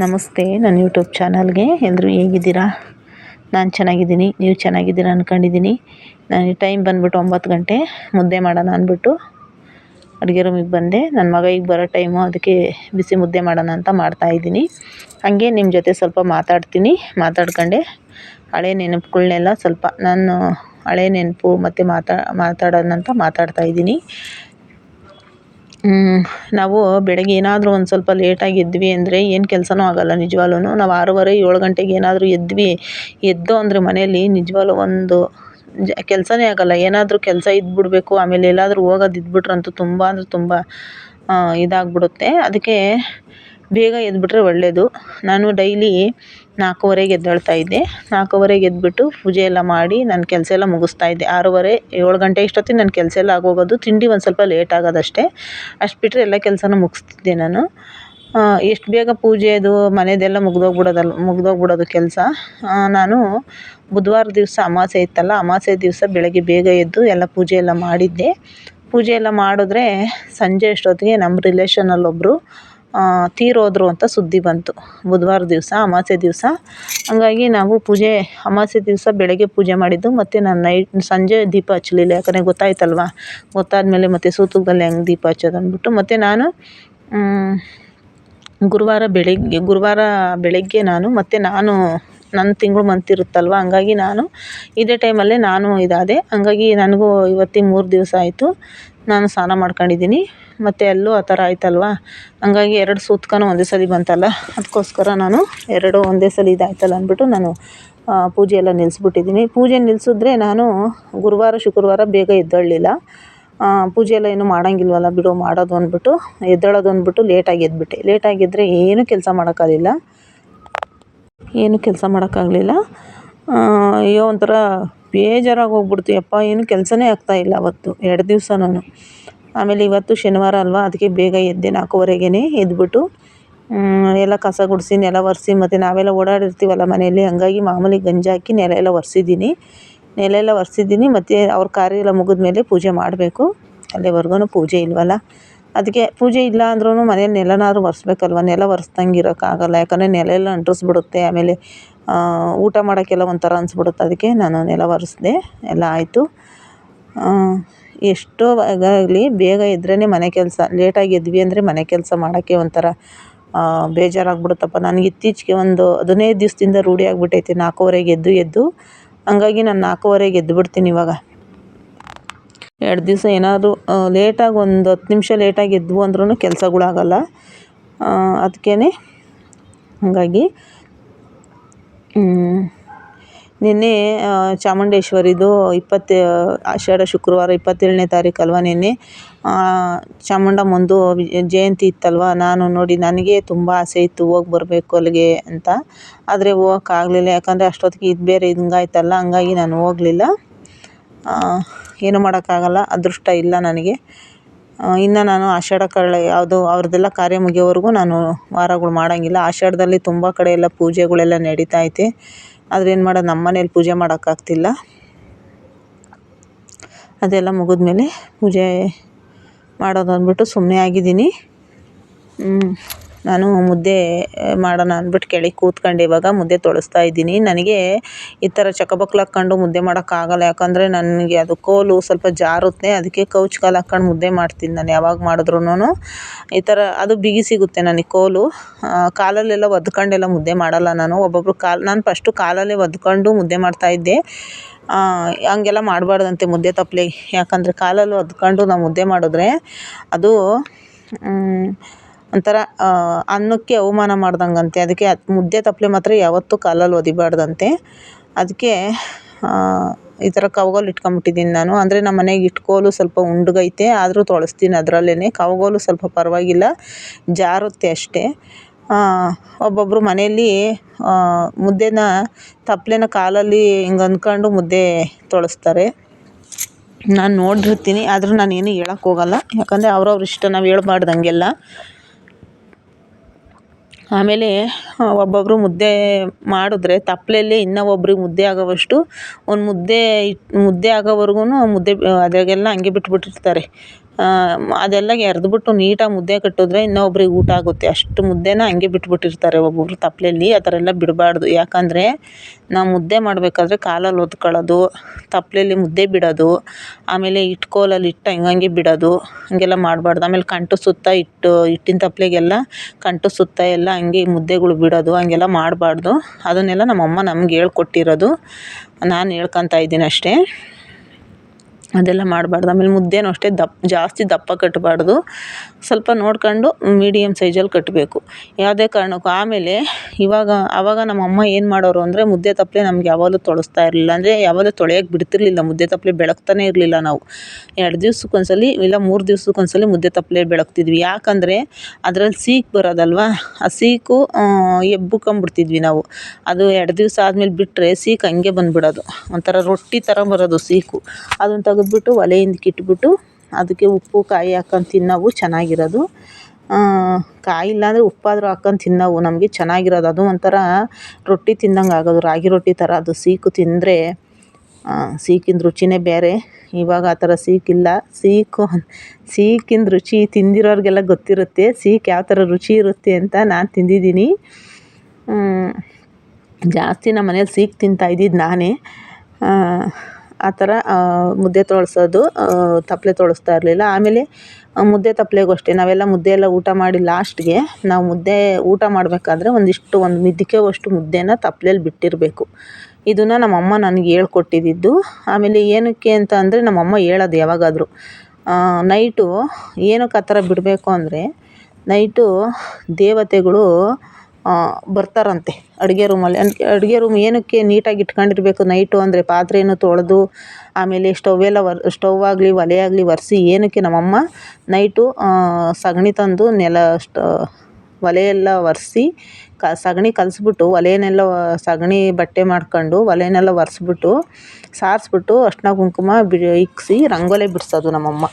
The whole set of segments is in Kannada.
ನಮಸ್ತೆ, ನನ್ನ ಯೂಟ್ಯೂಬ್ ಚಾನಲ್ಗೆ. ಎಲ್ಲರೂ ಹೇಗಿದ್ದೀರಾ? ನಾನು ಚೆನ್ನಾಗಿದ್ದೀನಿ, ನೀವು ಚೆನ್ನಾಗಿದ್ದೀರಾ ಅಂದ್ಕೊಂಡಿದ್ದೀನಿ ನಾನು ಟೈಮ್ ಬಂದುಬಿಟ್ಟು ಒಂಬತ್ತು ಗಂಟೆ, ಮುದ್ದೆ ಮಾಡೋಣ ಅಂದ್ಬಿಟ್ಟು ಅಡುಗೆ ರೂಮಿಗೆ ಬಂದೆ. ನನ್ನ ಮಗ ಈಗ ಬರೋ ಟೈಮು ಅದಕ್ಕೆ ಬಿಸಿ ಮುದ್ದೆ ಮಾಡೋಣ ಅಂತ ಮಾಡ್ತಾಯಿದ್ದೀನಿ ಹಾಗೆ ನಿಮ್ಮ ಜೊತೆ ಸ್ವಲ್ಪ ಮಾತಾಡ್ತೀನಿ, ಮಾತಾಡ್ಕೊಂಡೆ. ಹಳೆ ನೆನಪುಗಳನ್ನೆಲ್ಲ ಸ್ವಲ್ಪ ನಾನು ಹಳೆ ನೆನಪು ಮತ್ತು ಮಾತಾ, ಮಾತಾಡೋಣ ಅಂತ ಮಾತಾಡ್ತಾಯಿದ್ದೀನಿ ನಾವು ಬೆಳಗ್ಗೆ ಏನಾದರೂ ಒಂದು ಸ್ವಲ್ಪ ಲೇಟಾಗಿ ಎದ್ವಿ ಅಂದರೆ ಏನು ಕೆಲಸನೂ ಆಗೋಲ್ಲ ನಿಜವಾಗ್ಲೂ ನಾವು ಆರೂವರೆ, ಏಳು ಗಂಟೆಗೆ ಏನಾದರೂ ಎದ್ವಿ. ಎದ್ದು ಅಂದರೆ ಮನೆಯಲ್ಲಿ ನಿಜವಾಗ್ಲೂ ಒಂದು ಕೆಲಸನೇ ಆಗೋಲ್ಲ. ಏನಾದರೂ ಕೆಲಸ ಇದ್ದುಬಿಡ್ಬೇಕು ಆಮೇಲೆ ಎಲ್ಲಾದರೂ ಹೋಗೋದು ಇದ್ಬಿಟ್ರಂತೂ ತುಂಬ ಅಂದರೆ ತುಂಬ ಇದಾಗ್ಬಿಡುತ್ತೆ. ಅದಕ್ಕೆ ಬೇಗ ಎದ್ಬಿಟ್ರೆ ಒಳ್ಳೆಯದು ನಾನು ಡೈಲಿ ನಾಲ್ಕೂವರೆಗೆ ಎದ್ದೇಳ್ತಾ ಇದ್ದೆ. ನಾಲ್ಕೂವರೆಗೆ ಎದ್ದುಬಿಟ್ಟು ಪೂಜೆ ಎಲ್ಲ ಮಾಡಿ ನನ್ನ ಕೆಲಸ ಎಲ್ಲ ಮುಗಿಸ್ತಾ ಇದ್ದೆ. ಆರೂವರೆ, ಏಳು ಗಂಟೆ ಇಷ್ಟೊತ್ತಿಗೆ ನನ್ನ ಕೆಲಸ ಎಲ್ಲ ಆಗೋಗೋದು. ತಿಂಡಿ ಒಂದು ಸ್ವಲ್ಪ ಲೇಟ್ ಆಗೋದಷ್ಟೇ. ಅಷ್ಟು ಬಿಟ್ಟರೆ ಎಲ್ಲ ಕೆಲಸನೂ ಮುಗಿಸ್ತಿದ್ದೆ ನಾನು. ಎಷ್ಟು ಬೇಗ ಪೂಜೆದು ಮನೆಯದೆಲ್ಲ ಮುಗ್ದೋಗ್ಬಿಡೋದಲ್ಲ ಮುಗ್ದೋಗ್ಬಿಡೋದು ಕೆಲಸ. ನಾನು ಬುಧವಾರ ದಿವಸ ಅಮಾವಾಸ್ಯೆ ಇತ್ತಲ್ಲ ಅಮಾವಾಸ್ಯೆ ದಿವಸ ಬೆಳಗ್ಗೆ ಬೇಗ ಎದ್ದು ಎಲ್ಲ ಪೂಜೆ ಎಲ್ಲ ಮಾಡಿದ್ದೆ. ಪೂಜೆ ಎಲ್ಲ ಮಾಡಿದ್ರೆ ಸಂಜೆ ಅಷ್ಟೊತ್ತಿಗೆ ನಮ್ಮ ರಿಲೇಷನಲ್ಲೊಬ್ಬರು ತೀರೋದ್ರು ಅಂತ ಸುದ್ದಿ ಬಂತು. ಬುಧವಾರ ದಿವಸ ಅಮಾವಾಸ್ಯೆ ದಿವಸ. ಹಂಗಾಗಿ ನಾವು ಪೂಜೆ ಅಮಾವಾಸ್ಯೆ ದಿವಸ ಬೆಳಗ್ಗೆ ಪೂಜೆ ಮಾಡಿದ್ದು. ಮತ್ತು ನಾನು ನೈಟ್ ಸಂಜೆ ದೀಪ ಹಚ್ಚಲಿಲ್ಲ. ಯಾಕಂದರೆ ಗೊತ್ತಾಯ್ತಲ್ವ? ಗೊತ್ತಾದಮೇಲೆ ಮತ್ತು ಸೂತಕದಲ್ಲಿ ಹೆಂಗೆ ದೀಪ ಹಚ್ಚೋದು ಅಂದ್ಬಿಟ್ಟು. ಮತ್ತು ನಾನು ಗುರುವಾರ ಬೆಳಗ್ಗೆ ಗುರುವಾರ ಬೆಳಗ್ಗೆ ನಾನು, ಮತ್ತು ನಾನು ನನ್ನ ತಿಂಗಳು ಮಂತ್ ಇರುತ್ತಲ್ವ? ಹಂಗಾಗಿ ನಾನು ಇದೇ ಟೈಮಲ್ಲೇ ನಾನು ಇದಾದೆ. ಹಂಗಾಗಿ ನನಗೂ ಇವತ್ತಿಗೆ ಮೂರು ದಿವಸ ಆಯಿತು. ನಾನು ಸ್ನಾನ ಮಾಡ್ಕೊಂಡಿದ್ದೀನಿ. ಮತ್ತು ಅಲ್ಲೂ ಆ ಥರ ಆಯ್ತಲ್ವ? ಹಂಗಾಗಿ ಎರಡು ಸೂತ್ಕನೂ ಒಂದೇ ಸಲ ಬಂತಲ್ಲ? ಅದಕ್ಕೋಸ್ಕರ ನಾನು ಎರಡು ಒಂದೇ ಸಲ ಇದಾಯ್ತಲ್ಲ ಅಂದ್ಬಿಟ್ಟು ನಾನು ಪೂಜೆ ಎಲ್ಲ ನಿಲ್ಲಿಸ್ಬಿಟ್ಟಿದ್ದೀನಿ ಪೂಜೆ ನಿಲ್ಲಿಸಿದ್ರೆ ನಾನು ಗುರುವಾರ, ಶುಕ್ರವಾರ ಬೇಗ ಎದ್ದೇಳಲಿಲ್ಲ. ಪೂಜೆ ಎಲ್ಲ ಏನು ಮಾಡೋಂಗಿಲ್ವಲ್ಲ ಬಿಡು, ಮಾಡೋದು ಅಂದ್ಬಿಟ್ಟು ಎದ್ದೇಳೋದು ಅಂದ್ಬಿಟ್ಟು ಲೇಟಾಗಿ ಎದ್ಬಿಟ್ಟೆ. ಲೇಟಾಗಿದ್ದರೆ ಏನೂ ಕೆಲಸ ಮಾಡೋಕ್ಕಾಗಲಿಲ್ಲ. ಏನೂ ಕೆಲಸ ಮಾಡೋಕ್ಕಾಗಲಿಲ್ಲ. ಅಯ್ಯೋ, ಒಂಥರ ಬೇಜಾರಾಗಿ ಹೋಗ್ಬಿಡ್ತು. ಅಪ್ಪ ಏನು ಕೆಲಸನೇ ಆಗ್ತಾಯಿಲ್ಲ ಅವತ್ತು. ಎರಡು ದಿವಸನೂ ಆಮೇಲೆ ಇವತ್ತು ಶನಿವಾರ ಅಲ್ವಾ? ಅದಕ್ಕೆ ಬೇಗ ಎದ್ದೆ ನಾಲ್ಕೂವರೆಗೇ ಎದ್ಬಿಟ್ಟು ಎಲ್ಲ ಕಸ ಗುಡಿಸಿ, ನೆಲ ಒರೆಸಿ, ಮತ್ತು ನಾವೆಲ್ಲ ಓಡಾಡಿರ್ತೀವಲ್ಲ ಮನೆಯಲ್ಲಿ, ಹಂಗಾಗಿ ಮಾಮೂಲಿ ಗಂಜಿ ಹಾಕಿ ನೆಲ ಎಲ್ಲ ಒರೆಸಿದ್ದೀನಿ. ನೆಲ ಎಲ್ಲ ಒರೆಸಿದ್ದೀನಿ, ಮತ್ತು ಅವ್ರ ಕಾರ್ಯ ಎಲ್ಲ ಮುಗಿದ್ಮೇಲೆ ಪೂಜೆ ಮಾಡಬೇಕು. ಅಲ್ಲಿವರೆಗೂ ಪೂಜೆ ಇಲ್ವಲ್ಲ? ಅದಕ್ಕೆ ಪೂಜೆ ಇಲ್ಲ ಅಂದ್ರೂ ಮನೇಲಿ ನೆಲನಾದ್ರೂ ಒರೆಸ್ಬೇಕಲ್ವ? ನೆಲ ಒರೆಸ್ದಂಗೆ ಇರೋಕ್ಕಾಗಲ್ಲ, ಯಾಕಂದರೆ ನೆಲ ಎಲ್ಲ ಅಂಟಿಸ್ಬಿಡುತ್ತೆ, ಆಮೇಲೆ ಊಟ ಮಾಡೋಕ್ಕೆಲ್ಲ ಒಂಥರ ಅನಿಸ್ಬಿಡುತ್ತೆ. ಅದಕ್ಕೆ ನಾನು ನೆಲ ಒರೆಸ್ದೆ, ಎಲ್ಲ ಆಯಿತು. ಎಷ್ಟೋ ಆಗಲಿ ಬೇಗ ಎದ್ರೇ ಮನೆ ಕೆಲಸ. ಲೇಟಾಗಿ ಎದ್ವಿ ಅಂದರೆ ಮನೆ ಕೆಲಸ ಮಾಡೋಕ್ಕೆ ಒಂಥರ ಬೇಜಾರಾಗ್ಬಿಡುತ್ತಪ್ಪ. ನನಗೆ ಇತ್ತೀಚೆಗೆ ಒಂದು ಹದಿನೈದು ದಿವಸದಿಂದ ರೂಢಿ ಆಗಿಬಿಟ್ಟೈತೆ ನಾಲ್ಕೂವರೆಗೆ ಎದ್ದು ಎದ್ದು. ಹಂಗಾಗಿ ನಾನು ನಾಲ್ಕೂವರೆಗೆ ಎದ್ದುಬಿಡ್ತೀನಿ ಇವಾಗ. ಎರಡು ದಿವಸ ಏನಾದರೂ ಲೇಟಾಗಿ ಒಂದು ಹತ್ತು ನಿಮಿಷ ಲೇಟಾಗಿ ಎದ್ವು ಅಂದ್ರೂ ಕೆಲಸಗಳಾಗಲ್ಲ ಅದಕ್ಕೇ ಹಾಗಾಗಿ ನಿನ್ನೆ ಚಾಮುಂಡೇಶ್ವರಿದು ಇಪ್ಪತ್ತು, ಆಷಾಢ ಶುಕ್ರವಾರ ಇಪ್ಪತ್ತೇಳನೇ ತಾರೀಕು ಅಲ್ವಾ ನಿನ್ನೆ ಚಾಮುಂಡಮ್ಮಂದು ಜಯಂತಿ ಇತ್ತಲ್ವ? ನಾನು ನೋಡಿ ನನಗೆ ತುಂಬ ಆಸೆ ಇತ್ತು, ಹೋಗಿ ಬರಬೇಕು ಅಲ್ಲಿಗೆ ಅಂತ. ಆದರೆ ಹೋಗೋಕ್ಕಾಗಲಿಲ್ಲ ಯಾಕಂದರೆ ಅಷ್ಟೊತ್ತಿಗೆ ಇದು ಬೇರೆ ಹಿಂಗಾಯ್ತಲ್ಲ, ಹಂಗಾಗಿ ನಾನು ಹೋಗಲಿಲ್ಲ. ಏನು ಮಾಡೋಕ್ಕಾಗಲ್ಲ, ಅದೃಷ್ಟ ಇಲ್ಲ ನನಗೆ. ಇನ್ನು ನಾನು ಆಷಾಢ ಕಳ್ಳ, ಯಾವುದು, ಅವ್ರದ್ದೆಲ್ಲ ಕಾರ್ಯ ಮುಗಿಯೋವರೆಗೂ ನಾನು ವಾರಗಳು ಮಾಡೋಂಗಿಲ್ಲ. ಆಷಾಢದಲ್ಲಿ ತುಂಬ ಕಡೆ ಎಲ್ಲ ಪೂಜೆಗಳೆಲ್ಲ ನಡೀತೈತೆ ಆದರೆ ಏನು ಮಾಡೋದು ನಮ್ಮ ಮನೇಲಿ ಪೂಜೆ ಮಾಡೋಕ್ಕಾಗ್ತಿಲ್ಲ. ಅದೆಲ್ಲ ಮುಗಿದ್ಮೇಲೆ ಪೂಜೆ ಮಾಡೋದು ಅಂದ್ಬಿಟ್ಟು ಸುಮ್ಮನೆ ಆಗಿದ್ದೀನಿ. ನಾನು ಮುದ್ದೆ ಮಾಡೋಣ ಅಂದ್ಬಿಟ್ಟು ಕೆಳಗೆ ಕೂತ್ಕೊಂಡು ಇವಾಗ ಮುದ್ದೆ ತೊಳಸ್ತಾ ಇದ್ದೀನಿ. ನನಗೆ ಈ ಥರ ಚಕಬಕ್ಲು ಹಾಕ್ಕೊಂಡು ಮುದ್ದೆ ಮಾಡೋಕ್ಕಾಗಲ್ಲ ಯಾಕಂದರೆ ನನಗೆ ಅದು ಕೋಲು ಸ್ವಲ್ಪ ಜಾರುತ್ತೆ. ಅದಕ್ಕೆ ಕೌಚ್ ಕಾಲು ಹಾಕ್ಕೊಂಡು ಮುದ್ದೆ ಮಾಡ್ತೀನಿ ನಾನು ಯಾವಾಗ ಮಾಡಿದ್ರೂ ಈ ಥರ ಅದು ಬಿಗಿ ಸಿಗುತ್ತೆ ನನಗೆ ಕೋಲು. ಕಾಲಲ್ಲೆಲ್ಲ ಒದ್ಕೊಂಡೆಲ್ಲ ಮುದ್ದೆ ಮಾಡಲ್ಲ ನಾನು. ಒಬ್ಬೊಬ್ಬರು ಕಾಲು, ನಾನು ಫಸ್ಟು ಕಾಲಲ್ಲೇ ಒದ್ಕೊಂಡು ಮುದ್ದೆ ಮಾಡ್ತಾಯಿದ್ದೆ ಹಂಗೆಲ್ಲ ಮಾಡಬಾರ್ದಂತೆ ಮುದ್ದೆ ತಪ್ಪಲೆ ಯಾಕಂದರೆ ಕಾಲಲ್ಲಿ ಒದ್ಕೊಂಡು ನಾವು ಮುದ್ದೆ ಮಾಡಿದ್ರೆ ಅದು ಒಂಥರ ಅನ್ನಕ್ಕೆ ಅವಮಾನ ಮಾಡ್ದಂಗಂತೆ. ಅದಕ್ಕೆ ಅದು ಮುದ್ದೆ ತಪ್ಪಲೆ ಮಾತ್ರ ಯಾವತ್ತೂ ಕಾಲಲ್ಲಿ ಒದಿಬಾರ್ದಂತೆ. ಅದಕ್ಕೆ ಈ ಥರ ಕೌಗಲ್ ಇಟ್ಕೊಂಬಿಟ್ಟಿದ್ದೀನಿ ನಾನು. ಅಂದರೆ ನಮ್ಮ ಮನೆಗೆ ಇಟ್ಕೋಲು ಸ್ವಲ್ಪ ಉಂಡಗೈತೆ, ಆದರೂ ತೊಳಸ್ತೀನಿ ಅದರಲ್ಲೇ ಕವಗೋಲು ಸ್ವಲ್ಪ ಪರವಾಗಿಲ್ಲ, ಜಾರುತ್ತೆ ಅಷ್ಟೇ. ಒಬ್ಬೊಬ್ಬರು ಮನೆಯಲ್ಲಿ ಮುದ್ದೆನ ತಪ್ಪಲೆನ ಕಾಲಲ್ಲಿ ಹಿಂಗೆ ಅಂದ್ಕೊಂಡು ಮುದ್ದೆ ತೊಳಸ್ತಾರೆ. ನಾನು ನೋಡಿರ್ತೀನಿ ಆದರೂ ನಾನೇನು ಹೇಳೋಕ್ಕೋಗಲ್ಲ ಯಾಕಂದರೆ ಅವ್ರವ್ರ ಇಷ್ಟ, ನಾವು ಹೇಳ್ಬಾರ್ದು ಹಂಗೆಲ್ಲ. ಆಮೇಲೆ ಒಬ್ಬೊಬ್ಬರು ಮುದ್ದೆ ಮಾಡಿದ್ರೆ ತಪ್ಪಲೆಯಲ್ಲಿ ಇನ್ನೂ ಒಬ್ರಿಗೆ ಮುದ್ದೆ ಆಗೋವಷ್ಟು, ಒಂದು ಮುದ್ದೆ ಮುದ್ದೆ ಆಗೋವರ್ಗೂ ಮುದ್ದೆ ಅದಾಗೆಲ್ಲ ಹಂಗೆ ಬಿಟ್ಬಿಟ್ಟಿರ್ತಾರೆ. ಅದೆಲ್ಲ ಎರೆದ್ಬಿಟ್ಟು ನೀಟಾಗಿ ಮುದ್ದೆ ಕಟ್ಟಿದ್ರೆ ಇನ್ನೊಬ್ರಿಗೆ ಊಟ ಆಗುತ್ತೆ. ಅಷ್ಟು ಮುದ್ದೆನ ಹಂಗೆ ಬಿಟ್ಬಿಟ್ಟಿರ್ತಾರೆ ಒಬ್ಬೊಬ್ರು ತಪ್ಪಲೆಯಲ್ಲಿ ಆ ಥರ ಎಲ್ಲ ಬಿಡಬಾರ್ದು. ಯಾಕಂದರೆ ನಾವು ಮುದ್ದೆ ಮಾಡಬೇಕಾದ್ರೆ ಕಾಲಲ್ಲಿ ಒತ್ಕೊಳ್ಳೋದು ತಪ್ಪಲೆಯಲ್ಲಿ ಮುದ್ದೆ ಬಿಡೋದು, ಆಮೇಲೆ ಇಟ್ಕೋಲಲ್ಲಿ ಹಿಟ್ಟು ಹಂಗಂಗೆ ಬಿಡೋದು, ಹಾಗೆಲ್ಲ ಮಾಡಬಾರ್ದು. ಆಮೇಲೆ ಕಂಟು ಸುತ್ತ ಹಿಟ್ಟು ಹಿಟ್ಟಿನ ತಪ್ಪಲೆಗೆಲ್ಲ ಕಂಟು ಸುತ್ತ ಎಲ್ಲ ಹಂಗೆ ಮುದ್ದೆಗಳು ಬಿಡೋದು, ಹಂಗೆಲ್ಲ ಮಾಡಬಾರ್ದು. ಅದನ್ನೆಲ್ಲ ನಮ್ಮಮ್ಮ ನಮ್ಗೆ ಹೇಳ್ಕೊಟ್ಟಿರೋದು. ನಾನು ಹೇಳ್ಕೊತಾ ಇದ್ದೀನಿ ಅಷ್ಟೇ. ಅದೆಲ್ಲ ಮಾಡಬಾರ್ದು. ಆಮೇಲೆ ಮುದ್ದೆನೂ ಅಷ್ಟೇ ದಪ್ಪ ಜಾಸ್ತಿ ದಪ್ಪ ಕಟ್ಟಬಾರ್ದು. ಸ್ವಲ್ಪ ನೋಡ್ಕೊಂಡು ಮೀಡಿಯಮ್ ಸೈಜಲ್ಲಿ ಕಟ್ಟಬೇಕು ಯಾವುದೇ ಕಾರಣಕ್ಕೂ. ಆಮೇಲೆ ಇವಾಗ ಆವಾಗ ನಮ್ಮಮ್ಮ ಏನು ಮಾಡೋರು ಅಂದರೆ ಮುದ್ದೆ ತಪ್ಪಲೆ ನಮ್ಗೆ ಯಾವಾಗಲೂ ತೊಳಸ್ತಾ ಇರಲಿಲ್ಲ. ಅಂದರೆ ಯಾವಾಗಲೂ ತೊಳೆಯೋಕೆ ಬಿಡ್ತಿರ್ಲಿಲ್ಲ. ಮುದ್ದೆ ತಪ್ಪಲೆ ಬೆಳಗ್ತಾನೆ ಇರಲಿಲ್ಲ ನಾವು. ಎರಡು ದಿವ್ಸಕ್ಕೆ ಇಲ್ಲ ಮೂರು ದಿವ್ಸಕ್ಕೆ ಮುದ್ದೆ ತಪ್ಪಲೆ ಬೆಳಗ್ತಿದ್ವಿ ಯಾಕಂದರೆ ಅದ್ರಲ್ಲಿ ಸೀಕು ಬರೋದಲ್ವ? ಆ ಸೀಕು ಎಬ್ಬುಕೊಂಬಿಡ್ತಿದ್ವಿ ನಾವು. ಅದು ಎರಡು ದಿವಸ ಆದಮೇಲೆ ಬಿಟ್ಟರೆ ಸೀಕು ಹಂಗೆ ಬಂದುಬಿಡೋದು. ಒಂಥರ ರೊಟ್ಟಿ ಥರ ಬರೋದು ಸೀಕು. ಅದನ್ನು ತೆಗೆದ್ಬಿಟ್ಟು ಒಲೆಯಿಂದ ಇಟ್ಬಿಟ್ಟು ಅದಕ್ಕೆ ಉಪ್ಪು, ಕಾಯಿ ಹಾಕ್ಕೊಂಡು ತಿನ್ನೋವು ಚೆನ್ನಾಗಿರೋದು. ಕಾಯಿ ಇಲ್ಲಾಂದರೆ ಉಪ್ಪಾದರೂ ಹಾಕೊಂಡು ತಿನ್ನೋವು ನಮಗೆ ಚೆನ್ನಾಗಿರೋದು. ಅದು ಒಂಥರ ರೊಟ್ಟಿ ತಿಂದಂಗೆ ಆಗೋದು, ರಾಗಿ ರೊಟ್ಟಿ ಥರ. ಅದು ಸೀಕು ತಿಂದರೆ ಸೀಕಿನ ರುಚಿನೇ ಬೇರೆ. ಇವಾಗ ಆ ಥರ ಸೀಕಿಲ್ಲ. ಸೀಕು ಸೀಕಿನ ರುಚಿ ತಿಂದಿರೋರಿಗೆಲ್ಲ ಗೊತ್ತಿರುತ್ತೆ. ಸೀಕು ಯಾವ ಥರ ರುಚಿ ಇರುತ್ತೆ ಅಂತ ನಾನು ತಿಂದಿದ್ದೀನಿ. ಜಾಸ್ತಿ ನಮ್ಮ ಮನೇಲಿ ಸೀಕು ತಿಂತಾಯಿದ್ದಿದ್ದು ನಾನೇ. ಆ ಥರ ಮುದ್ದೆ ತೊಳ್ಸೋದು ತಪ್ಪಲೆ ತೊಳಸ್ತಾ ಇರಲಿಲ್ಲ. ಆಮೇಲೆ ಮುದ್ದೆ ತಪ್ಪಲೆಗೂ ಅಷ್ಟೇ ನಾವೆಲ್ಲ ಮುದ್ದೆ ಎಲ್ಲ ಊಟ ಮಾಡಿ ಲಾಸ್ಟ್ಗೆ ನಾವು ಮುದ್ದೆ ಊಟ ಮಾಡಬೇಕಾದ್ರೆ ಒಂದಿಷ್ಟು, ಒಂದು ಮಿದ್ಕೆವಷ್ಟು ಮುದ್ದೆನ ತಪ್ಲೆಲಿ ಬಿಟ್ಟಿರಬೇಕು. ಇದನ್ನು ನಮ್ಮಮ್ಮ ನನಗೆ ಹೇಳ್ಕೊಟ್ಟಿದ್ದು. ಆಮೇಲೆ ಏನಕ್ಕೆ ಅಂತ ಅಂದರೆ ನಮ್ಮಮ್ಮ ಹೇಳೋದು ಯಾವಾಗಾದರೂ. ನೈಟು ಏನಕ್ಕೆ ಆ ಥರ ಬಿಡಬೇಕು ಅಂದರೆ, ನೈಟು ದೇವತೆಗಳು ಬರ್ತಾರಂತೆ. ಅಡುಗೆ ರೂಮಲ್ಲಿ. ಅಡುಗೆ ರೂಮ್ ಏನಕ್ಕೆ ನೀಟಾಗಿ ಇಟ್ಕೊಂಡಿರ್ಬೇಕು? ನೈಟು ಅಂದರೆ ಪಾತ್ರೆಯನ್ನು ತೊಳೆದು, ಆಮೇಲೆ ಸ್ಟೌವೆಲ್ಲ ವರ್ ಸ್ಟೌವ್ ಆಗಲಿ, ಒಲೆ ಆಗಲಿ ಒರೆಸಿ ಏನಕ್ಕೆ ನಮ್ಮಮ್ಮ ನೈಟು ಸಗಣಿ ತಂದು ನೆಲ ಸ್ಟ ಒಲೆಯೆಲ್ಲ ಒರೆಸಿ, ಕ, ಸಗಣಿ ಕಲಸ್ಬಿಟ್ಟು ಒಲೆಯನ್ನೆಲ್ಲ ಸಗಣಿ ಬಟ್ಟೆ ಮಾಡ್ಕೊಂಡು ಒಲೆಯನ್ನೆಲ್ಲ ಒರೆಸ್ಬಿಟ್ಟು, ಸಾರಿಸ್ಬಿಟ್ಟು ಅಷ್ಟನ ಕುಂಕುಮ ಬಿ ಇಕ್ಕಿಸಿ ರಂಗೋಲಿ ಬಿಡಿಸೋದು ನಮ್ಮಮ್ಮ.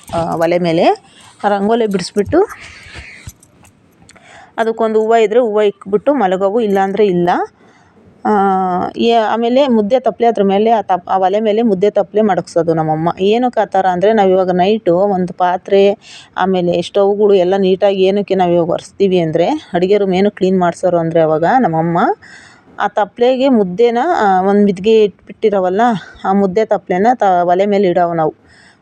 ಒಲೆ ಮೇಲೆ. ರಂಗೋಲಿ ಬಿಡಿಸ್ಬಿಟ್ಟು ಅದಕ್ಕೊಂದು ಹೂವು ಇದ್ದರೆ ಹೂವು ಇಕ್ಬಿಟ್ಟು ಮಲಗೋವು, ಇಲ್ಲಾಂದರೆ ಇಲ್ಲ. ಆಮೇಲೆ ಮುದ್ದೆ ತಪ್ಪಲೆ ಅದ್ರ ಮೇಲೆ, ಆ ತಪ್, ಆ ಒಲೆ ಮೇಲೆ ಮುದ್ದೆ ತಪ್ಪಲೆ ಮಡಗ್ಸೋದು ನಮ್ಮಮ್ಮ. ಏನಕ್ಕೆ ಆ ಥರ ಅಂದರೆ ನಾವು ಇವಾಗ ನೈಟು ಒಂದು ಪಾತ್ರೆ, ಆಮೇಲೆ ಸ್ಟೌವ್ಗಳು ಎಲ್ಲ ನೀಟಾಗಿ ಏನಕ್ಕೆ ನಾವು ಇವಾಗ ಒರೆಸ್ತೀವಿ ಅಂದರೆ, ಅಡುಗೆ ರೂಮ್ ಏನು ಕ್ಲೀನ್ ಮಾಡಿಸೋರು ಅಂದರೆ ಅವಾಗ ನಮ್ಮಮ್ಮ ಆ ತಪ್ಪಲೆಗೆ ಮುದ್ದೆನ ಒಂದು ಮಿದ್ಗೆ ಇಟ್ಬಿಟ್ಟಿರೋವಲ್ಲ, ಆ ಮುದ್ದೆ ತಪ್ಪಲೆನ ತ, ಒಲೆ ಮೇಲೆ ಇಡೋವು ನಾವು.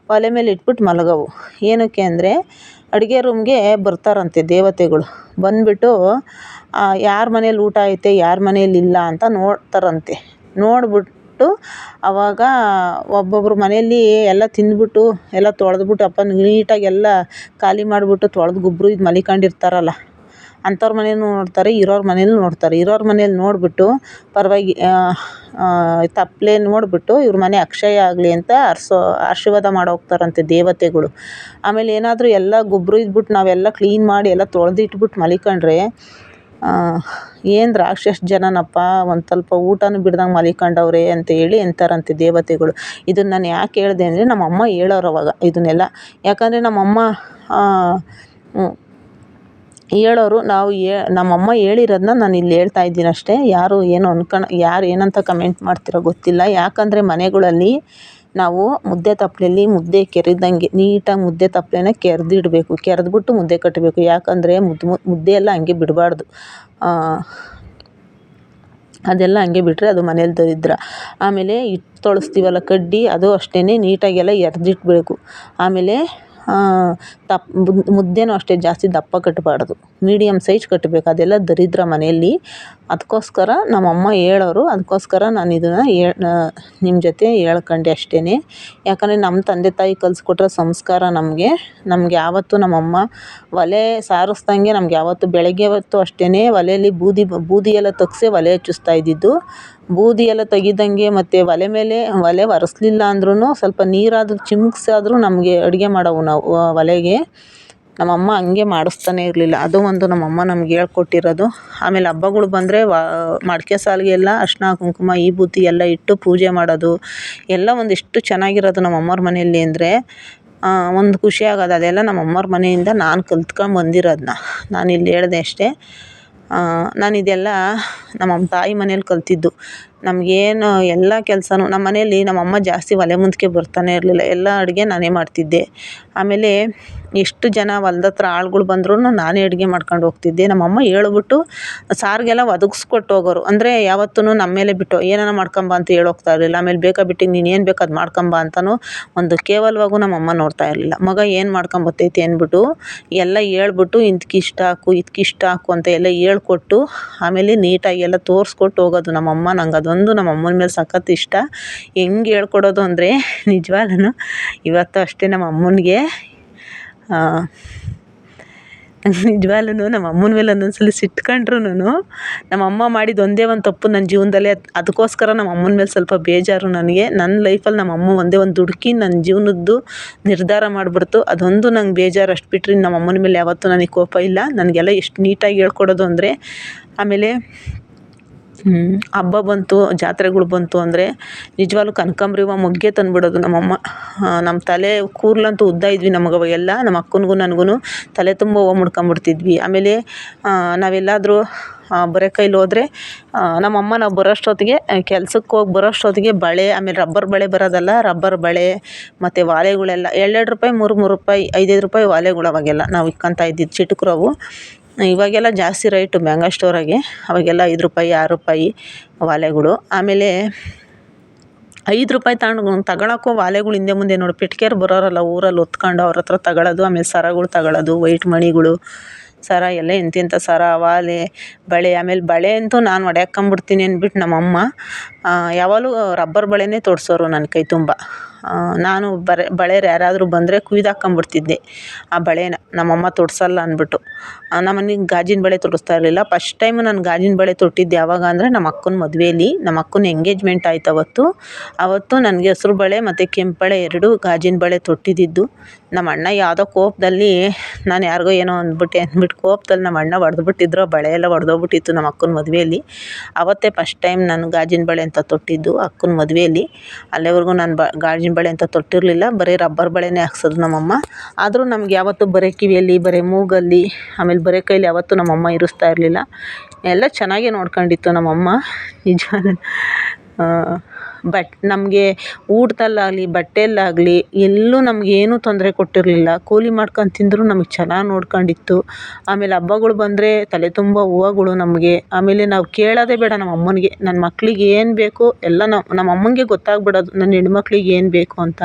ಒಲೆ ಮೇಲೆ ಇಟ್ಬಿಟ್ಟು ಮಲಗೋವು. ಏನಕ್ಕೆ ಅಂದರೆ ಅಡುಗೆ ರೂಮ್ಗೆ ಬರ್ತಾರಂತೆ ದೇವತೆಗಳು. ಬಂದುಬಿಟ್ಟು ಯಾರ ಮನೇಲಿ ಊಟ ಐತೆ, ಯಾರ ಮನೇಲಿ ಇಲ್ಲ ಅಂತ ನೋಡ್ತಾರಂತೆ. ನೋಡ್ಬಿಟ್ಟು ಆವಾಗ ಒಬ್ಬೊಬ್ರ ಮನೆಯಲ್ಲಿ ಎಲ್ಲ ತಿಂದ್ಬಿಟ್ಟು, ಎಲ್ಲ ತೊಳೆದ್ಬಿಟ್ಟು ಅಪ್ಪ ನೀಟಾಗಿ ಎಲ್ಲ ಖಾಲಿ ಮಾಡಿಬಿಟ್ಟು ತೊಳೆದು ಗುಬ್ರು ಇದು ಮಲಿಕೊಂಡಿರ್ತಾರಲ್ಲ. ಅಂಥವ್ರ ಮನೇಲೂ ನೋಡ್ತಾರೆ, ಇರೋರ ಮನೇಲೂ ನೋಡ್ತಾರೆ. ಇರೋರ ಮನೇಲಿ ನೋಡಿಬಿಟ್ಟು ಪರವಾಗಿ ತಪ್ಪಲೆ ನೋಡಿಬಿಟ್ಟು ಇವ್ರ ಮನೆ ಅಕ್ಷಯ ಆಗಲಿ ಅಂತ ಹರ್ಸೋ ಆಶೀರ್ವಾದ ಮಾಡೋಗ್ತಾರಂತೆ ದೇವತೆಗಳು. ಆಮೇಲೆ ಏನಾದರೂ ಎಲ್ಲ ಗೊಬ್ಬರ ಇದ್ಬಿಟ್ಟು ನಾವೆಲ್ಲ ಕ್ಲೀನ್ ಮಾಡಿ ಎಲ್ಲ ತೊಳೆದಿಟ್ಬಿಟ್ಟು ಮಲಿಕೊಂಡ್ರೆ ಏನು ರಾಕ್ಷಸ ಜನನಪ್ಪ, ಒಂದು ಸ್ವಲ್ಪ ಊಟನೂ ಬಿಡ್ದಂಗೆ ಮಲಿಕೊಂಡವ್ರೆ ಅಂತ ಹೇಳಿ ಅಂತಾರಂತೆ ದೇವತೆಗಳು. ಇದನ್ನು ನಾನು ಯಾಕೆ ಹೇಳಿದೆ ಅಂದರೆ, ನಮ್ಮಮ್ಮ ಹೇಳೋರು ಅವಾಗ ಇದನ್ನೆಲ್ಲ. ಯಾಕಂದರೆ ನಮ್ಮಮ್ಮ ಹೇಳೋರು ನಾವು ಏ ನಮ್ಮಮ್ಮ ಹೇಳಿರೋದನ್ನ ನಾನು ಇಲ್ಲಿ ಹೇಳ್ತಾ ಇದ್ದೀನಿ ಅಷ್ಟೇ. ಯಾರು ಏನು ಅನ್ಕೊಂಡು ಯಾರು ಏನಂತ ಕಮೆಂಟ್ ಮಾಡ್ತಿರೋ ಗೊತ್ತಿಲ್ಲ. ಯಾಕಂದರೆ ಮನೆಗಳಲ್ಲಿ ನಾವು ಮುದ್ದೆ ತಪ್ಪಲೆಯಲ್ಲಿ ಮುದ್ದೆ ಕೆರೆದಂಗೆ, ನೀಟಾಗಿ ಮುದ್ದೆ ತಪ್ಪಲೆನ ಕೆರೆದಿಡಬೇಕು, ಕೆರೆದ್ಬಿಟ್ಟು ಮುದ್ದೆ ಕಟ್ಟಬೇಕು ಯಾಕಂದರೆ ಮುದ್ದು ಮುದ್ದೆ ಎಲ್ಲ ಹಂಗೆ ಬಿಡಬಾರ್ದು. ಅದೆಲ್ಲ ಹಂಗೆ ಬಿಟ್ಟರೆ ಅದು ಮನೇಲಿ ದರಿದ್ರ. ಆಮೇಲೆ ಹಿಟ್ಟು ತೊಳಸ್ತೀವಲ್ಲ ಕಡ್ಡಿ, ಅದು ಅಷ್ಟೇ ನೀಟಾಗೆಲ್ಲ ಎರೆದಿಟ್ಬೇಕು. ಆಮೇಲೆ ದಪ್ಪ ಮುದ್ದೆನೂ ಅಷ್ಟೇ ಜಾಸ್ತಿ ದಪ್ಪ ಕಟ್ಟಬಾರ್ದು ಮೀಡಿಯಮ್ ಸೈಜ್ ಕಟ್ಟಬೇಕು ಅದೆಲ್ಲ ದರಿದ್ರ ಮನೆಯಲ್ಲಿ. ಅದಕ್ಕೋಸ್ಕರ ನಮ್ಮಮ್ಮ ಹೇಳೋರು ಅದಕ್ಕೋಸ್ಕರ ನಾನು ಇದನ್ನು ಹೇಳ್ ನಿಮ್ಮ ಜೊತೆ ಹೇಳ್ಕೊಂಡೆ ಅಷ್ಟೇ ಯಾಕಂದರೆ ನಮ್ಮ ತಂದೆ ತಾಯಿ ಕಲಿಸ್ಕೊಟ್ರ ಸಂಸ್ಕಾರ ನಮಗೆ. ನಮ್ಗೆ ಯಾವತ್ತೂ ನಮ್ಮಮ್ಮ ಒಲೆ ಸಾರಿಸ್ದಂಗೆ ನಮ್ಗೆ ಯಾವತ್ತೂ ಬೆಳಗ್ಗೆ ಹೊತ್ತು ಅಷ್ಟೇ ಒಲೆಯಲ್ಲಿ ಬೂದಿ, ಬೂದಿಯೆಲ್ಲ ತಗ್ಸೇ ಒಲೆ ಹಚ್ಚಿಸ್ತಾ ಇದ್ದಿದ್ದು. ಬೂದಿ ಎಲ್ಲ ತೆಗಿದಂಗೆ ಮತ್ತು ಒಲೆ ಮೇಲೆ, ಒಲೆ ಒರೆಸ್ಲಿಲ್ಲ ಅಂದ್ರೂ ಸ್ವಲ್ಪ ನೀರಾದರೂ ಚಿಮ್ಕ್ಸಾದ್ರೂ ನಮಗೆ ಅಡುಗೆ ಮಾಡೋವು ನಾವು ಒಲೆಗೆ. ನಮ್ಮಮ್ಮ ಹಂಗೆ ಮಾಡಿಸ್ತಾನೆ ಇರಲಿಲ್ಲ. ಅದು ಒಂದು ನಮ್ಮಮ್ಮ ನಮ್ಗೆ ಹೇಳ್ಕೊಟ್ಟಿರೋದು. ಆಮೇಲೆ ಹಬ್ಬಗಳು ಬಂದರೆ ವಾ, ಮಡಿಕೆ ಸಾಲಿಗೆ ಎಲ್ಲ ಅರ್ಶಿನ ಕುಂಕುಮ, ಈ ಬೂತಿ ಎಲ್ಲ ಇಟ್ಟು ಪೂಜೆ ಮಾಡೋದು. ಎಲ್ಲ ಒಂದಿಷ್ಟು ಚೆನ್ನಾಗಿರೋದು ನಮ್ಮ ಅಮ್ಮವ್ರ ಮನೆಯಲ್ಲಿ ಅಂದರೆ ಒಂದು ಖುಷಿ ಅದೆಲ್ಲ ನಮ್ಮ ಅಮ್ಮವ್ರ ಮನೆಯಿಂದ ನಾನು ಕಲ್ತ್ಕೊಂಡು ಬಂದಿರೋದನ್ನ ನಾನು ಇಲ್ಲಿ ಹೇಳಿದೆ ಅಷ್ಟೇ. ನಾನು ಇದೆಲ್ಲ ನಮ್ಮ ತಾಯಿ ಮನೇಲಿ ಕಲಿತಿದ್ದು. ನಮಗೇನು ಎಲ್ಲ ಕೆಲಸನೂ ನಮ್ಮ ಮನೆಯಲ್ಲಿ ನಮ್ಮ ಅಮ್ಮ ಜಾಸ್ತಿ ಒಲೆ ಮುಂದಕ್ಕೆ ಬರ್ತಾನೆ ಇರಲಿಲ್ಲ. ಎಲ್ಲ ಅಡುಗೆ ನಾನೇ ಮಾಡ್ತಿದ್ದೆ. ಆಮೇಲೆ ಎಷ್ಟು ಜನ ಹೊಲ್ದ ಹತ್ರ ಆಳ್ಗಳು ಬಂದ್ರೂ ನಾನೇ ಅಡುಗೆ ಮಾಡ್ಕೊಂಡು ಹೋಗ್ತಿದ್ದೆ. ನಮ್ಮ ಅಮ್ಮ ಹೇಳ್ಬಿಟ್ಟು, ಸಾರಿಗೆಲ್ಲ ಒದಗಿಸ್ಕೊಟ್ಟು ಹೋಗೋರು. ಅಂದರೆ ಯಾವತ್ತೂ ನಮ್ಮ ಮೇಲೆ ಬಿಟ್ಟು, ಏನಾನ ಮಾಡ್ಕೊಂಬಾ ಅಂತ ಹೇಳಿ ಹೋಗ್ತಾ ಇರಲಿಲ್ಲ. ಆಮೇಲೆ ಬೇಕಾಬಿಟ್ಟಿ ನೀನು ಏನು ಬೇಕು ಅದು ಮಾಡ್ಕೊಂಬಾ ಅಂತಲೂ ಒಂದು ಕೇವಲವಾಗೂ ನಮ್ಮ ಅಮ್ಮ ನೋಡ್ತಾ ಇರಲಿಲ್ಲ. ಮಗ ಏನು ಮಾಡ್ಕೊಂಬತ್ತೈತಿ ಅಂದ್ಬಿಟ್ಟು ಎಲ್ಲ ಹೇಳ್ಬಿಟ್ಟು ಇಷ್ಟು ಹಾಕು ಇದಕ್ಕೆ ಇಷ್ಟು ಹಾಕು ಅಂತ ಎಲ್ಲ ಹೇಳ್ಕೊಟ್ಟು, ಆಮೇಲೆ ನೀಟಾಗಿ ಎಲ್ಲ ತೋರಿಸ್ಕೊಟ್ಟು ಹೋಗೋದು ನಮ್ಮ ಅಮ್ಮ ನಂಗೆ ಅದೊಂದು ನಮ್ಮ ಅಮ್ಮನ ಮೇಲೆ ಸಖತ್ ಇಷ್ಟ. ಹೆಂಗೆ ಹೇಳ್ಕೊಡೋದು ಅಂದರೆ ನಿಜವಾಗ್ಲೂ ಇವತ್ತು ಅಷ್ಟೇ ನಮ್ಮ ಅಮ್ಮನಿಗೆ ನಿಜವಾಗ್ಲೂ ನಮ್ಮ ಅಮ್ಮನ ಮೇಲೆ ಒಂದೊಂದ್ಸಲ ಸಿಟ್ಕೊಂಡ್ರುನು ನಮ್ಮ ಅಮ್ಮ ಮಾಡಿದ ಒಂದೇ ಒಂದು ತಪ್ಪು ನನ್ನ ಜೀವನದಲ್ಲಿ ಅದು ಅದಕ್ಕೋಸ್ಕರ ನಮ್ಮ ಅಮ್ಮನ ಮೇಲೆ ಸ್ವಲ್ಪ ಬೇಜಾರು ನನಗೆ. ನನ್ನ ಲೈಫಲ್ಲಿ ನಮ್ಮ ಅಮ್ಮ ಒಂದೇ ಒಂದು ದುಡುಕಿ ನನ್ನ ಜೀವನದ್ದು ನಿರ್ಧಾರ ಮಾಡಿಬಿಡ್ತು. ಅದೊಂದು ನಂಗೆ ಬೇಜಾರು ಅಷ್ಟು ಬಿಟ್ಟರೆ ನಮ್ಮ ಅಮ್ಮನ ಮೇಲೆ ಯಾವತ್ತೂ ನನಗೆ ಕೋಪ ಇಲ್ಲ. ನನಗೆಲ್ಲ ಎಷ್ಟು ನೀಟಾಗಿ ಹೇಳ್ಕೊಡೋದು ಅಂದರೆ ಆಮೇಲೆ ಹಬ್ಬ ಬಂತು, ಜಾತ್ರೆಗಳು ಬಂತು ಅಂದರೆ ನಿಜವಾಗ್ಲೂ ಕನಕಾಂಬ್ರಿ ಹೂವು ಮೊಗ್ಗೆ ತಂದುಬಿಡೋದು ನಮ್ಮಮ್ಮ. ನಮ್ಮ ತಲೆ ಕೂದಲಂತೂ ಉದ್ದ ಇದ್ವಿ ನಮಗೆ ಅವಾಗೆಲ್ಲ ನಮ್ಮ ಅಕ್ಕನಿಗೂ ನನಗೂ ತಲೆ ತುಂಬ ಹೂವು ಮುಡ್ಕೊಂಬಿಡ್ತಿದ್ವಿ. ಆಮೇಲೆ ನಾವೆಲ್ಲಾದರೂ ಬರೇ ಕೈಲಿ ಹೋದ್ರೆ ನಮ್ಮಮ್ಮ ನಾವು ಬರೋಷ್ಟೊತ್ತಿಗೆ ಕೆಲ್ಸಕ್ಕೆ ಹೋಗಿ ಬರೋಷ್ಟೊತ್ತಿಗೆ ಬಳೆ, ಆಮೇಲೆ ರಬ್ಬರ್ ಬಳೆ ಬರೋದಲ್ಲ, ರಬ್ಬರ್ ಬಳೆ, ಮತ್ತು ವಾಲೆಗಳೆಲ್ಲ, ಎರಡೆರಡು ರೂಪಾಯಿ, ಮೂರು ಮೂರು ರೂಪಾಯಿ, ಐದೈದು ರೂಪಾಯಿ ವಾಲೆಗಳು ಅವಾಗೆಲ್ಲ ನಾವು ಇಕ್ಕಂತ ಇದ್ದಿದ್ದು ಚಿಟಕರವು. ಇವಾಗೆಲ್ಲ ಜಾಸ್ತಿ ರೇಟು ಮ್ಯಾಂಗೋ ಸ್ಟೋರಾಗೆ, ಅವಾಗೆಲ್ಲ ಐದು ರೂಪಾಯಿ, ಆರು ರೂಪಾಯಿ ವಾಲೆಗಳು. ಆಮೇಲೆ ಐದು ರೂಪಾಯಿ ತಗೊಂಡು ತಗೊಳಕ್ಕೂ ವಾಲೆಗಳು ಹಿಂದೆ ಮುಂದೆ ನೋಡಿ ಪಿಟ್ಕೇರ್ ಬರೋರಲ್ಲ, ಊರಲ್ಲಿ ಹೊತ್ಕೊಂಡು ಅವ್ರ ಹತ್ರ ತಗೊಳ್ಳೋದು ಆಮೇಲೆ ಸರಗಳು ತಗೊಳ್ಳೋದು ವೈಟ್ ಮಣಿಗಳು ಸರ ಎಲ್ಲ ಎಂತೆಂಥ ಸರ, ವಾಲೆ, ಬಳೆ, ಆಮೇಲೆ ಬಳೆ ಅಂತೂ ನಾನು ಹೊಡ್ಯಾಕೊಂಬಿಡ್ತೀನಿ ಅಂದ್ಬಿಟ್ಟು ನಮ್ಮಮ್ಮ ಯಾವಾಗಲೂ ರಬ್ಬರ್ ಬಳೆನೇ ತೊಡಿಸೋರು ನನ್ನ ಕೈ ತುಂಬ. ನಾನು ಬರೆ, ಬಳೆಯರು ಯಾರಾದರೂ ಬಂದರೆ ಕುಯ್ದು ಹಾಕ್ಕೊಂಬಿಡ್ತಿದ್ದೆ ಆ ಬಳೆನ ನಮ್ಮಮ್ಮ ತೊಡಿಸಲ್ಲ ಅಂದ್ಬಿಟ್ಟು. ನಮ್ಮ ಮನೆಗೆ ಗಾಜಿನ ಬಳೆ ತೊಡಿಸ್ತಾ ಇರಲಿಲ್ಲ. ಫಸ್ಟ್ ಟೈಮು ನಾನು ಗಾಜಿನ ಬಳೆ ತೊಟ್ಟಿದ್ದು ಯಾವಾಗ ಅಂದರೆ ನಮ್ಮ ಅಕ್ಕನ ಮದುವೆಯಲ್ಲಿ ನಮ್ಮ ಅಕ್ಕನ ಎಂಗೇಜ್ಮೆಂಟ್ ಆಯ್ತು ಅವತ್ತು. ಅವತ್ತು ನನಗೆ ಹಸ್ರು ಬಳೆ ಮತ್ತು ಕೆಂಪು ಬಳೆ ಎರಡೂ ಗಾಜಿನ ಬಳೆ ತೊಟ್ಟಿದ್ದಿದ್ದು. ನಮ್ಮ ಅಣ್ಣ ಯಾವುದೋ ಕೋಪದಲ್ಲಿ, ನಾನು ಯಾರಿಗೋ ಏನೋ ಅಂದ್ಬಿಟ್ಟೆ ಅಂದ್ಬಿಟ್ಟು ಕೋಪದಲ್ಲಿ ನಮ್ಮ ಅಣ್ಣ ಹೊಡ್ದ್ಬಿಟ್ಟಿದ್ರು ಆ ಬಳೆ ಎಲ್ಲ ಒಡೆದೋಗ್ಬಿಟ್ಟಿತ್ತು ನಮ್ಮ ಅಕ್ಕನ ಮದುವೆಯಲ್ಲಿ ಅವತ್ತೇ ಫಸ್ಟ್ ಟೈಮ್ ನಾನು ಗಾಜಿನ ಬಳೆ ಅಂತ ತೊಟ್ಟಿದ್ದು ಅಕ್ಕನ ಮದುವೆಯಲ್ಲಿ. ಅಲ್ಲಿವರೆಗೂ ನಾನು ಬ ಗಾಜಿನ ಬಳೆ ಅಂತ ತೊಟ್ಟಿರಲಿಲ್ಲ. ಬರೀ ರಬ್ಬರ್ ಬಳೆನೇ ಹಾಕ್ಸೋದು ನಮ್ಮಮ್ಮ. ಆದರೂ ನಮ್ಗೆ ಯಾವತ್ತೂ ಬರೀ ಕಿವಿಯಲ್ಲಿ, ಬರೀ ಮೂಗಲ್ಲಿ, ಆಮೇಲೆ ಬರೀ ಕೈಲಿ ಯಾವತ್ತೂ ನಮ್ಮಮ್ಮ ಇರಿಸ್ತಾ ಇರಲಿಲ್ಲ. ಎಲ್ಲ ಚೆನ್ನಾಗೇ ನೋಡ್ಕೊಂಡಿತ್ತು ನಮ್ಮಮ್ಮ. ನಿಜವಾಗ್ಲೂ ಬಟ್ ನಮಗೆ ಊಟದಲ್ಲಾಗಲಿ, ಬಟ್ಟೆಯಲ್ಲಾಗಲಿ ಎಲ್ಲೂ ನಮಗೇನೂ ತೊಂದರೆ ಕೊಟ್ಟಿರಲಿಲ್ಲ. ಕೂಲಿ ಮಾಡ್ಕೊಂಡು ತಿಂದರೂ ನಮಗೆ ಚೆನ್ನಾಗಿ ನೋಡ್ಕೊಂಡಿತ್ತು. ಆಮೇಲೆ ಹಬ್ಬಗಳು ಬಂದರೆ ತಲೆ ತುಂಬ ಹೂವುಗಳು ನಮಗೆ. ಆಮೇಲೆ ನಾವು ಕೇಳೋದೇ ಬೇಡ ನಮ್ಮ ಅಮ್ಮನಿಗೆ. ನನ್ನ ಮಕ್ಳಿಗೆ ಏನು ಬೇಕು ಎಲ್ಲ ನಮ್ಮ ನಮ್ಮ ಅಮ್ಮನಿಗೆ ಗೊತ್ತಾಗ್ಬಿಡೋದು. ನನ್ನ ಹೆಣ್ಮಕ್ಳಿಗೆ ಏನು ಬೇಕು ಅಂತ.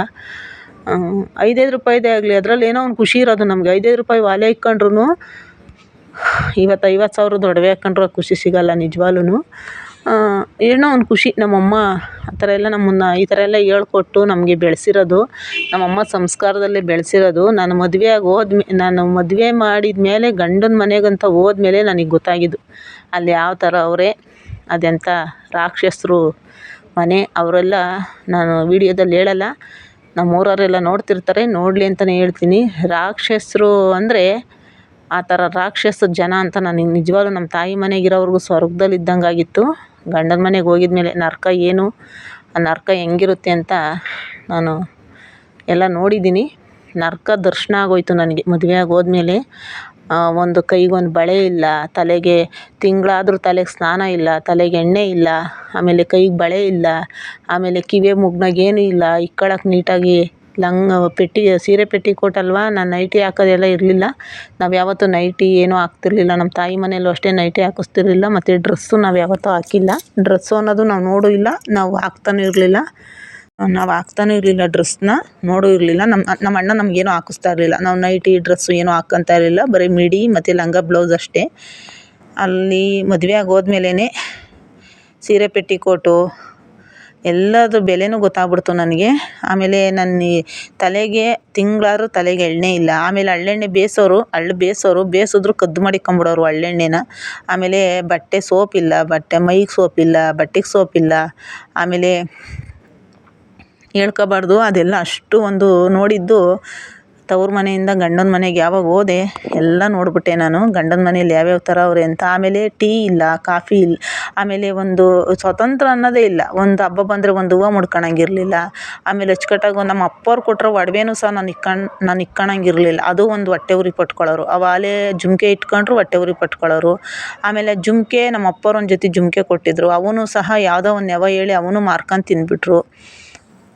ಐದೈದು ರೂಪಾಯಿದೇ ಆಗಲಿ. ಅದ್ರಲ್ಲಿ ಏನೋ ಒಂದು ಖುಷಿ ಇರೋದು ನಮಗೆ. ಐದೈದು ರೂಪಾಯಿ ಓಲೆ ಇಕ್ಕೊಂಡ್ರು ಇವತ್ತು ಐವತ್ತು ಸಾವಿರದ ಒಡವೆ ಹಾಕ್ಕೊಂಡ್ರೂ ಖುಷಿ ಸಿಗೋಲ್ಲ ನಿಜವಾಗ್ಲೂ ಏನೋ ಒಂದು ಖುಷಿ ನಮ್ಮಮ್ಮ ಆ ಥರ ಎಲ್ಲ ನಮ್ಮನ್ನು ಈ ಥರ ಎಲ್ಲ ಹೇಳ್ಕೊಟ್ಟು ನಮಗೆ ಬೆಳೆಸಿರೋದು. ನಮ್ಮಮ್ಮ ಸಂಸ್ಕಾರದಲ್ಲೇ ಬೆಳೆಸಿರೋದು. ನಾನು ಮದುವೆಯಾಗಿ ಹೋದ್ಮೆ, ನಾನು ಮದುವೆ ಮಾಡಿದ ಮೇಲೆ ಗಂಡನ ಮನೆಗಂತ ಹೋದ್ಮೇಲೆ ನನಗೆ ಗೊತ್ತಾಗಿದ್ದು. ಅಲ್ಲಿ ಯಾವ ಥರ ಅವರೇ ಅದೆಂಥ ರಾಕ್ಷಸರು ಮನೆ, ಅವರೆಲ್ಲ ನಾನು ವಿಡಿಯೋದಲ್ಲಿ ಹೇಳಲ್ಲ. ನಮ್ಮೂರವರೆಲ್ಲ ನೋಡ್ತಿರ್ತಾರೆ, ನೋಡಲಿ ಅಂತಲೇ ಹೇಳ್ತೀನಿ. ರಾಕ್ಷಸರು ಅಂದರೆ ಆ ಥರ ರಾಕ್ಷಸ ಜನ ಅಂತ ನನಗೆ ನಿಜವಾಗ್ಲೂ ನಮ್ಮ ತಾಯಿ ಮನೆಗಿರೋವ್ರಿಗೂ ಸ್ವರ್ಗದಲ್ಲಿ ಇದ್ದಂಗೆ ಆಗಿತ್ತು ಗಂಡನ ಮನೆಗೆ ಹೋಗಿದ್ಮೇಲೆ ನರಕ ಏನು, ಆ ನರಕ ಹೆಂಗಿರುತ್ತೆ ಅಂತ ನಾನು ಎಲ್ಲ ನೋಡಿದ್ದೀನಿ. ನರಕ ದರ್ಶನ ಆಗೋಯ್ತು ನನಗೆ. ಮದುವೆಯಾಗಿ ಹೋದ್ಮೇಲೆ ಒಂದು ಕೈಗೊಂದು ಬಳೆ ಇಲ್ಲ, ತಲೆಗೆ ತಿಂಗಳಾದ್ರೂ ತಲೆಗೆ ಸ್ನಾನ ಇಲ್ಲ, ತಲೆಗೆ ಎಣ್ಣೆ ಇಲ್ಲ, ಆಮೇಲೆ ಕೈಗೆ ಬಳೆ ಇಲ್ಲ, ಆಮೇಲೆ ಕಿವಿ ಮೂಗ್ನಾಗ ಏನೂ ಇಲ್ಲ ಇಕ್ಕಳಕ್ಕೆ ನೀಟಾಗಿ ಲಂಗ ಪೆಟ್ಟಿ, ಸೀರೆ ಪೆಟ್ಟಿಕೋಟ್ ಅಲ್ವಾ ನಾನು ನೈಟಿ ಹಾಕೋದೆಲ್ಲ ಇರಲಿಲ್ಲ. ನಾವು ಯಾವತ್ತೂ ನೈಟಿ ಏನೂ ಹಾಕ್ತಿರ್ಲಿಲ್ಲ. ನಮ್ಮ ತಾಯಿ ಮನೆಯಲ್ಲೂ ಅಷ್ಟೇ ನೈಟಿ ಹಾಕಿಸ್ತಿರ್ಲಿಲ್ಲ. ಮತ್ತು ಡ್ರೆಸ್ಸು ನಾವು ಯಾವತ್ತೂ ಹಾಕಿಲ್ಲ. ಡ್ರೆಸ್ಸು ಅನ್ನೋದು ನಾವು ನೋಡೂ ಇಲ್ಲ. ನಾವು ಹಾಕ್ತಾನೂ ಇರಲಿಲ್ಲ. ನಾವು ಹಾಕ್ತಾನೂ ಇರಲಿಲ್ಲ ಡ್ರೆಸ್ನ ನೋಡೂ ಇರಲಿಲ್ಲ. ನಮ್ಮ ನಮ್ಮ ಅಣ್ಣ ನಮಗೇನೂ ಹಾಕಿಸ್ತಾ ಇರಲಿಲ್ಲ. ನಾವು ನೈಟಿ ಡ್ರೆಸ್ಸು ಏನೂ ಹಾಕೋಂತ ಇರಲಿಲ್ಲ. ಬರೀ ಮಿಡಿ ಮತ್ತು ಲಂಗ ಬ್ಲೌಸ್ ಅಷ್ಟೇ. ಅಲ್ಲಿ ಮದುವೆ ಆಗಿ ಹೋದ್ಮೇಲೇ ಸೀರೆ ಪೆಟ್ಟಿಕೋಟು ಎಲ್ಲದ್ರ ಬೆಲೆನೂ ಗೊತ್ತಾಗ್ಬಿಡ್ತು ನನಗೆ. ಆಮೇಲೆ ನನ್ನ ತಲೆಗೆ ತಿಂಗಳಾದ್ರು ತಲೆಗೆ ಎಣ್ಣೆ ಇಲ್ಲ. ಆಮೇಲೆ ಹಳ್ಳೆಣ್ಣೆ ಬೇಯಿಸೋರು, ಹಳ್ಳು ಬೇಯಿಸೋರು ಬೇಯಿಸಿದ್ರು ಕದ್ದು ಮಡಿಕೊಂಬಿಡೋರು ಹಳ್ಳೆಣ್ಣೆನ. ಆಮೇಲೆ ಬಟ್ಟೆ ಸೋಪ್ ಇಲ್ಲ, ಬಟ್ಟೆ ಮೈಗೆ ಸೋಪ್ ಇಲ್ಲ, ಬಟ್ಟೆಗೆ ಸೋಪ್ ಇಲ್ಲ. ಆಮೇಲೆ ಹೇಳ್ಕೋಬಾರ್ದು, ಅದೆಲ್ಲ ಅಷ್ಟು ಒಂದು ನೋಡಿದ್ದು ತವ್ರ ಮನೆಯಿಂದ ಗಂಡನ ಮನೆಗೆ ಯಾವಾಗ ಹೋದೆ, ಎಲ್ಲ ನೋಡಿಬಿಟ್ಟೆ ನಾನು. ಗಂಡನ ಮನೇಲಿ ಯಾವ್ಯಾವ ಥರ ಅವ್ರೆ ಅಂತ. ಆಮೇಲೆ ಟೀ ಇಲ್ಲ, ಕಾಫಿ ಇಲ್ಲ. ಆಮೇಲೆ ಒಂದು ಸ್ವತಂತ್ರ ಅನ್ನೋದೇ ಇಲ್ಲ. ಒಂದು ಹಬ್ಬ ಬಂದರೆ ಒಂದು ಹೂವು ಮುಡ್ಕೊಳ್ಳಂಗಿರಲಿಲ್ಲ ಆಮೇಲೆ ಅಚ್ಚುಕಟ್ಟಾಗಿ ನಮ್ಮ ಅಪ್ಪವ್ರು ಕೊಟ್ಟರೆ ಒಡವೆನೂ ಸಹ ನಾನು ಇಕ್ಕಂಡು ನಾನು ಇಕ್ಕಳಂಗಿರ್ಲಿಲ್ಲ ಅದು ಒಂದು ಹೊಟ್ಟೆ ಉರಿ ಪಟ್ಕೊಳ್ಳೋರು ಅವಾಗಲೇ ಆಲೆ ಜುಮಕೆ ಇಟ್ಕೊಂಡ್ರು ಹೊಟ್ಟೆ ಉರಿ ಪಟ್ಕೊಳ್ಳೋರು ಆಮೇಲೆ ಜುಮಕೆ ನಮ್ಮ ಅಪ್ಪವ್ರು ಒಂದು ಜೊತೆ ಜುಮಕೆ ಕೊಟ್ಟಿದ್ದರು ಅವನು ಸಹ ಯಾವುದೋ ಒಂದು ನೆವ ಹೇಳಿ ಅವನು ಮಾರ್ಕೊಂಡು ತಿಂದ್ಬಿಟ್ರು.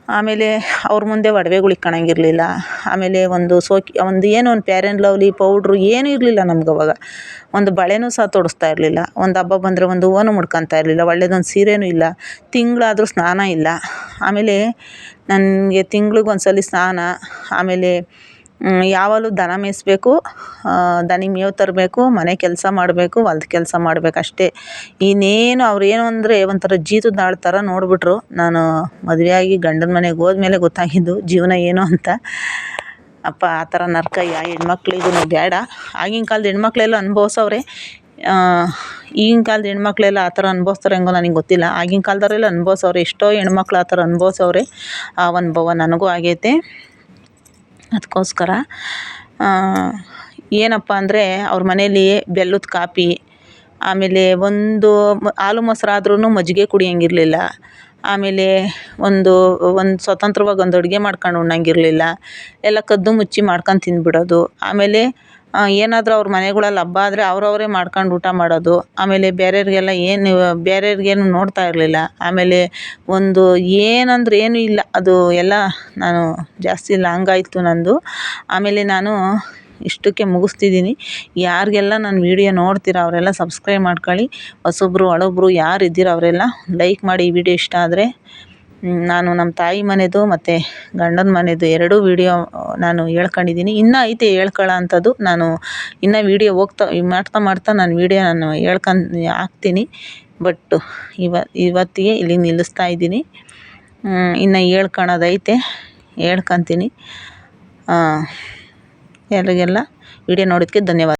ಆಮೇಲೆ ಅವ್ರ ಮುಂದೆ ಒಡವೆಗಳು ಇಕ್ಕಳಂಗಿರ್ಲಿಲ್ಲ ಆಮೇಲೆ ಒಂದು ಸೋಕಿ, ಒಂದು ಏನೋ ಒಂದು ಫೇರ್ ಆ್ಯಂಡ್ ಲವ್ಲಿ ಪೌಡ್ರು ಏನೂ ಇರಲಿಲ್ಲ ನಮ್ಗೆ ಅವಾಗ. ಒಂದು ಬಳೆನೂ ಸಹ ತೊಡಿಸ್ತಾ ಇರಲಿಲ್ಲ. ಒಂದು ಹಬ್ಬ ಬಂದರೆ ಒಂದು ಹೂವನೂ ಮುಡ್ಕೊಳ್ತಾ ಇರಲಿಲ್ಲ. ಒಳ್ಳೆದೊಂದು ಸೀರೆನೂ ಇಲ್ಲ. ತಿಂಗಳಾದ್ರೂ ಸ್ನಾನ ಇಲ್ಲ. ಆಮೇಲೆ ನನಗೆ ತಿಂಗ್ಳಿಗೆ ಒಂದು ಸಲ ಸ್ನಾನ, ಆಮೇಲೆ ಯಾವಾಗಲೂ ದನ ಮೇಯಿಸ್ಬೇಕು ದನಿಗೆ ಮೇವು ತರಬೇಕು, ಮನೆ ಕೆಲಸ ಮಾಡಬೇಕು, ಹೊಲ್ದ ಕೆಲಸ ಮಾಡ್ಬೇಕು ಅಷ್ಟೇ. ಇನ್ನೇನು ಅವ್ರು ಏನು ಅಂದರೆ ಒಂಥರ ಜೀತದ ಆಳು ಥರ ನೋಡಿಬಿಟ್ರು. ನಾನು ಮದುವೆಯಾಗಿ ಗಂಡನ ಮನೆಗೆ ಹೋದ್ಮೇಲೆ ಗೊತ್ತಾಗಿದ್ದು ಜೀವನ ಏನು ಅಂತ. ಅಪ್ಪ, ಆ ಥರ ನರಕ ಯಾ ಹೆಣ್ಮಕ್ಳಿಗೂ ಬೇಡ. ಆಗಿನ ಕಾಲದ ಹೆಣ್ಮಕ್ಳೆಲ್ಲ ಅನುಭವ್ಸವ್ರೆ. ಈಗಿನ ಕಾಲದ ಹೆಣ್ಮಕ್ಳೆಲ್ಲ ಆ ಥರ ಅನುಭವಿಸ್ತಾರೆ ಹೆಂಗೋ ನನಗೆ ಗೊತ್ತಿಲ್ಲ. ಆಗಿನ ಕಾಲದವರೆಲ್ಲ ಅನುಭವ್ಸವ್ರೆ. ಎಷ್ಟೋ ಹೆಣ್ಮಕ್ಳು ಆ ಥರ ಅನುಭವ್ಸವ್ರೆ. ಆ ಅನುಭವ ನನಗೂ ಆಗೈತೆ. ಅದಕ್ಕೋಸ್ಕರ ಏನಪ್ಪ ಅಂದರೆ ಅವ್ರ ಮನೇಲಿ ಬೆಲ್ಲದ ಕಾಪಿ, ಆಮೇಲೆ ಒಂದು ಹಾಲು ಮೊಸರಾದ್ರೂ ಮಜ್ಜಿಗೆ ಕುಡಿಯೋಂಗಿರ್ಲಿಲ್ಲ. ಆಮೇಲೆ ಒಂದು ಒಂದು ಸ್ವತಂತ್ರವಾಗಿ ಒಂದು ಅಡುಗೆ ಮಾಡ್ಕೊಂಡು ಉಣ್ಣೋಂಗಿರ್ಲಿಲ್ಲ. ಎಲ್ಲ ಕದ್ದು ಮುಚ್ಚಿ ಮಾಡ್ಕೊಂಡು ತಿಂದ್ಬಿಡೋದು. ಆಮೇಲೆ ಏನಾದರೂ ಅವ್ರ ಮನೆಗಳಲ್ಲಿ ಹಬ್ಬ ಆದರೆ ಅವರವ್ರೇ ಮಾಡ್ಕೊಂಡು ಊಟ ಮಾಡೋದು. ಆಮೇಲೆ ಬೇರೆಯವ್ರಿಗೆಲ್ಲ ಏನು ಬೇರೆಯವ್ರಿಗೇನು ನೋಡ್ತಾ ಇರಲಿಲ್ಲ. ಆಮೇಲೆ ಒಂದು ಏನಂದ್ರೆ ಏನೂ ಇಲ್ಲ. ಅದು ಎಲ್ಲ ನಾನು ಜಾಸ್ತಿ ಲಾಂಗ್ ಆಯಿತು ನನ್ನದು ಆಮೇಲೆ ನಾನು ಇಷ್ಟಕ್ಕೆ ಮುಗಿಸ್ತಿದ್ದೀನಿ. ಯಾರಿಗೆಲ್ಲ ನನ್ನ ವಿಡಿಯೋ ನೋಡ್ತೀರ ಅವರೆಲ್ಲ ಸಬ್ಸ್ಕ್ರೈಬ್ ಮಾಡ್ಕೊಳ್ಳಿ. ಹೊಸಬ್ರು ಯಾರು ಇದ್ದೀರ ಅವರೆಲ್ಲ ಲೈಕ್ ಮಾಡಿ ಈ ವಿಡಿಯೋ ಇಷ್ಟ ಆದರೆ ನಾನು ನಮ್ಮ ತಾಯಿ ಮನೆದು ಮತ್ತು ಗಂಡನ ಮನೆದು ಎರಡೂ ವೀಡಿಯೋ ನಾನು ಹೇಳ್ಕೊಂಡಿದ್ದೀನಿ ಇನ್ನೂ ಐತೆ ಹೇಳ್ಕೊಳ್ಳೋ ಅಂಥದ್ದು ನಾನು ಇನ್ನೂ ವೀಡಿಯೋ ಹೋಗ್ತಾ ಮಾಡ್ತಾ ಮಾಡ್ತಾ ನಾನು ವೀಡಿಯೋ ನಾನು ಹೇಳ್ಕೊಂಡು ಹಾಕ್ತೀನಿ. ಬಟ್ ಇವ, ಇವತ್ತಿಗೆ ಇಲ್ಲಿ ನಿಲ್ಲಿಸ್ತಾ ಇದ್ದೀನಿ. ಇನ್ನು ಹೇಳ್ಕೊಳೋದೈತೆ ಹೇಳ್ಕೊಂತೀನಿ. ಎಲ್ರಿಗೆಲ್ಲ ವೀಡಿಯೋ ನೋಡೋದಕ್ಕೆ ಧನ್ಯವಾದ.